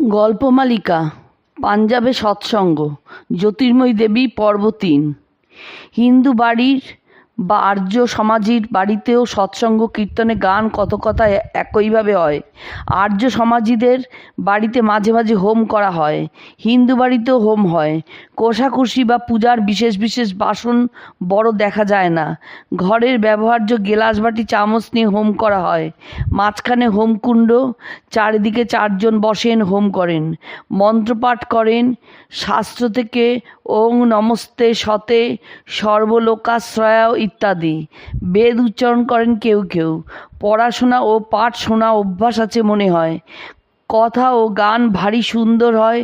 গল্পমালিকা পাঞ্জাবে সৎসঙ্গ জ্যোতির্ময়ী দেবী পর্ব তিন। হিন্দু বাড়ির বা আর্য সমাজির বাড়িতেও সৎসঙ্গ কীর্তনে গান কথকতা একইভাবে হয়। আর্য সমাজিদের বাড়িতে মাঝে মাঝে হোম করা হয়, হিন্দু বাড়িতেও হোম হয়। কোষাকুষি বা পূজার বিশেষ বিশেষ বাসন বড় দেখা যায় না। ঘরের ব্যবহার্য গেলাস বাটি, চামচ নিয়ে হোম করা হয়। মাঝখানে হোমকুণ্ড চারিদিকে চারজন বসেন, হোম করেন। মন্ত্রপাঠ করেন, শাস্ত্র থেকে ওং নমস্তে সতে সর্বলোকাশ্রয়া ইত্যাদি। বেদ উচ্চারণ করেন কেউ কেউ। পড়াশোনা ও পাঠ শোনা অভ্যাস আছে মনে হয়। কথা ও গান ভারী সুন্দর হয়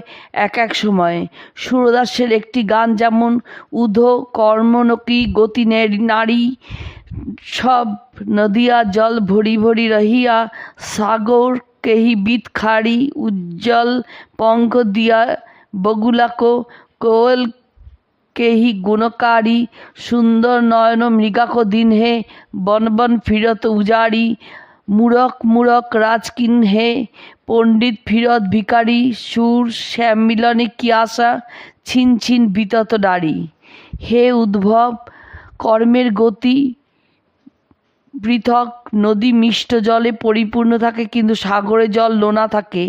এক এক সময়। সুরদাসের একটি গান যেমন, উধ কর্মনকি গতি নারী সব নদিয়া জল ভরি ভরি রহিয়া, সাগর কেহি বিত খাড়ি উজ্জ্বল পঙ্খ দিয়া বগুলাকো, কোয়েল কেহি গুণকারী, সুন্দর নয়ন মৃগাক দিন হে বন বন ফিরত উজাড়ি মূরক মূরক রাজকিন হে পণ্ডিত ফিরত ভিকারি সুর শ্যাম মিলনে কি আশা, ছিন ছিন বিতত ডাড়ি হে উদ্ভব, কর্মের গতি পৃথক নদী মিষ্ট জলে পরিপূর্ণ থাকে, কিন্তু সাগরে জল লোনা থাকে।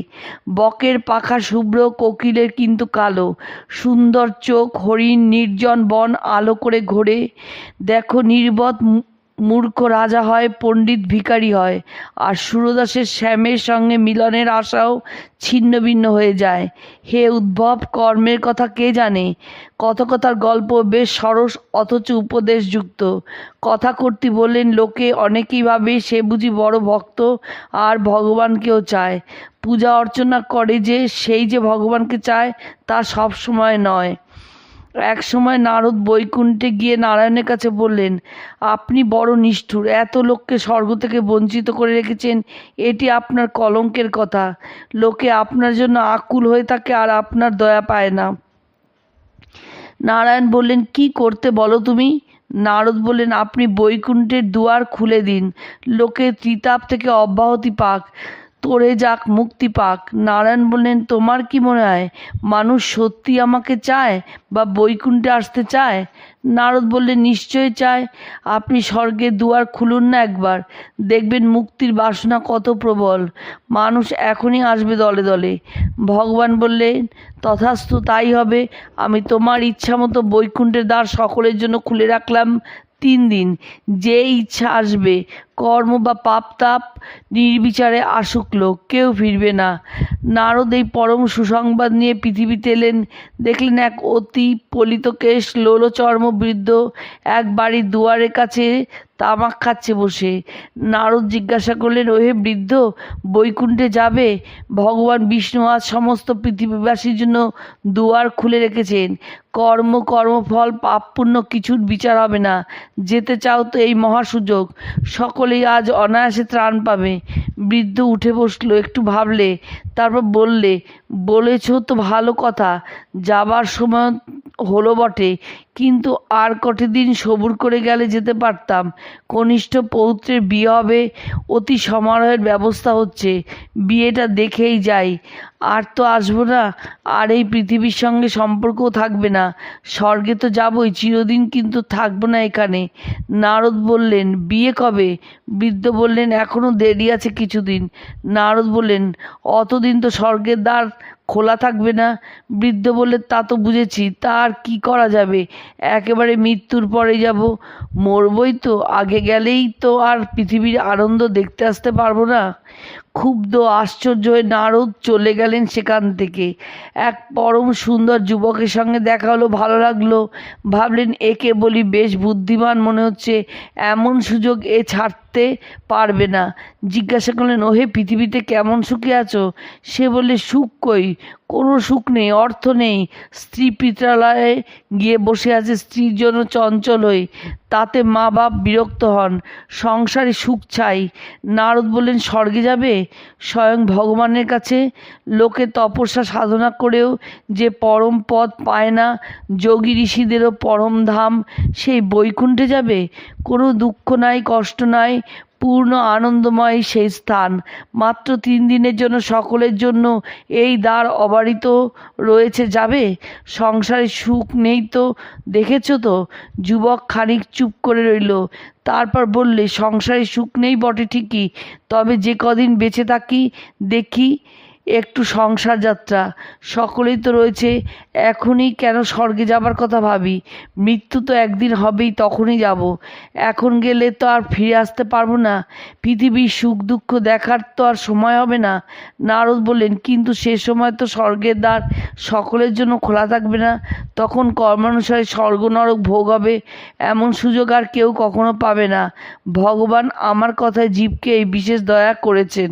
বকের পাখা শুভ্র, কোকিলের কিন্তু কালো। সুন্দর চোখ, হরিণ, নির্জন বন আলো করে ঘোরে। দেখো নির্বত মূর্খ রাজা হয়, পণ্ডিত ভিখারি হয়। আর সুরদাসের শ্যামের সঙ্গে মিলনের আশাও ছিন্ন ভিন্ন হয়ে যায়। হে উদ্ভব, কর্মের কথা কে জানে? কথকতার গল্প বেশ সরস, অথচ উপদেশযুক্ত। কথা কর্তী বললেন, লোকে অনেকেই ভাবে সে বুঝি বড় ভক্ত আর ভগবানকেও চায়। পূজা অর্চনা করে যে সেই যে ভগবানকে চায়, তা সব সময় নয়। এক সময় নারদ বৈকুণ্ঠে গিয়ে নারায়ণের কাছে বললেন, আপনি বড় নিষ্ঠুর, এত লোককে স্বর্গ থেকে বঞ্চিত করে রেখেছেন, এটি আপনার কলঙ্কের কথা। লোকে আপনার জন্য আকুল হয়ে থাকে আর আপনার দয়া পায় না। নারায়ণ বললেন, কি করতে বলো তুমি? নারদ বললেন, আপনি বৈকুণ্ঠের দুয়ার খুলে দিন। লোকে ত্রিতাপ থেকে অব্যাহতি পাক। তরে যাক মুক্তি পাক। নারায়ণ বললেন, তোমার কি মনে হয়, মানুষ সত্যি আমাকে চায় বা বৈকুণ্ঠে আসতে চায়? নারদ বললেন নিশ্চয় চায়। আপনি স্বর্গে দুয়ার খুলুন না একবার। দেখবেন মুক্তির বাসনা কত প্রবল। মানুষ এখনই আসবে দলে দলে। ভগবান বললেন তথাস্তু তাই হবে। আমি তোমার ইচ্ছা মতো বৈকুণ্ঠের দ্বার সকলের জন্য খুলে রাখলাম তিন দিন। যে ইচ্ছা আসবে কর্ম বা পাপ তাপ নির্বিচারে আসুক লোক, কেউ ফিরবে না। নারদ এই পরম সুসংবাদ নিয়ে পৃথিবীতে এলেন। দেখলেন এক অতি পলিতকেশ লোলচর্ম বৃদ্ধ, এক বাড়ির দুয়ারের কাছে তামাক খাচ্ছে বসে। নারদ জিজ্ঞাসা করলেন, ওহে বৃদ্ধ, বৈকুণ্ঠে যাবে? ভগবান বিষ্ণু আজ সমস্ত পৃথিবীবাসীর জন্য দুয়ার খুলে রেখেছেন। কর্ম, কর্মফল পাপ কিছুর বিচার হবে না। যেতে চাও তো এই মহাসুযোগ সকলেই আজ অনায়াসে ত্রাণ পাবে। বৃদ্ধ উঠে বসল, একটু ভাবলে, তারপর বললে, বলেছ তো ভালো কথা, যাবার সময় হলো বটে, কিন্তু আর কটি দিন সবুর করে গেলে যেতে পারতাম। কনিষ্ঠ পৌত্রের বিয়ে হবে, অতি সমারোহের ব্যবস্থা হচ্ছে, বিয়েটা দেখেই যাই। আর তো আসব না, আর এই পৃথিবীর সঙ্গে সম্পর্কও থাকবে না। স্বর্গে তো যাবই, চিরদিন কিন্তু থাকব না এখানে। নারদ বললেন, বিয়ে কবে? বৃদ্ধ বললেন এখনও দেরি আছে কিছুদিন। নারদ বললেন, অতদিন তো স্বর্গের দ্বার খোলা থাকবে না। বৃদ্ধ বললে, তা তো বুঝেছি, তা আর কী করা যাবে? একেবারে মৃত্যুর পরে যাব। মরবই তো, আগে গেলেই তো আর পৃথিবীর আনন্দ দেখতে আসতে পারব না। ক্ষুব্ধ, আশ্চর্য হয়ে নারদ চলে গেলেন সেখান থেকে। এক পরম সুন্দর যুবকের সঙ্গে দেখা হলো, ভালো লাগল। ভাবলেন, একে বলি বেশ বুদ্ধিমান মনে হচ্ছে, এমন সুযোগ এ ছাড়তে পারবে না। জিজ্ঞাসা করলেন, ওহে, পৃথিবীতে কেমন সুখে আছো? সে বলে সুখ কই? কোনো সুখ নেই, অর্থ নেই। স্ত্রী পিত্রালয়ে গিয়ে বসে আছে, স্ত্রীর জন্য চঞ্চল হয়ে তাতে মা বাপ বিরক্ত হন। সংসারে সুখ চাই। নারদ বললেন, স্বর্গে যাবে? স্বয়ং ভগবানের কাছে লোকে তপস্যা সাধনা করেও যে পরম পদ পায় না, যোগী ঋষিদেরও পরম ধাম, সেই বৈকুণ্ঠে যাবে? কোনো দুঃখ নাই, কষ্ট নাই পূর্ণ আনন্দময় সেই স্থান। মাত্র তিন দিনের জন্য সকলের জন্য এই দ্বার অবারিত রয়েছে, যাবে? সংসারে সুখ নেই তো? দেখেছ তো? যুবক খানিক চুপ করে রইল। তারপর বললে, সংসারে সুখ নেই বটে ঠিকই, তবে যে কদিন বেঁচে থাকি, দেখি। একটু সংসার যাত্রা। সকলেই তো রয়েছে। এখনই কেন স্বর্গে যাবার কথা ভাবি? মৃত্যু তো একদিন হবেই, তখনই যাব। এখন গেলে তো আর ফিরে আসতে পারব না। পৃথিবীর সুখ দুঃখ দেখার তো আর সময় হবে না। নারদ বললেন, কিন্তু সে সময় তো স্বর্গের দ্বার সকলের জন্য খোলা থাকবে না। তখন কর্মানুসারে স্বর্গ নরক ভোগ হবে। এমন সুযোগ আর কেউ কখনো পাবে না। ভগবান আমার কথায় জীবকে এই বিশেষ দয়া করেছেন।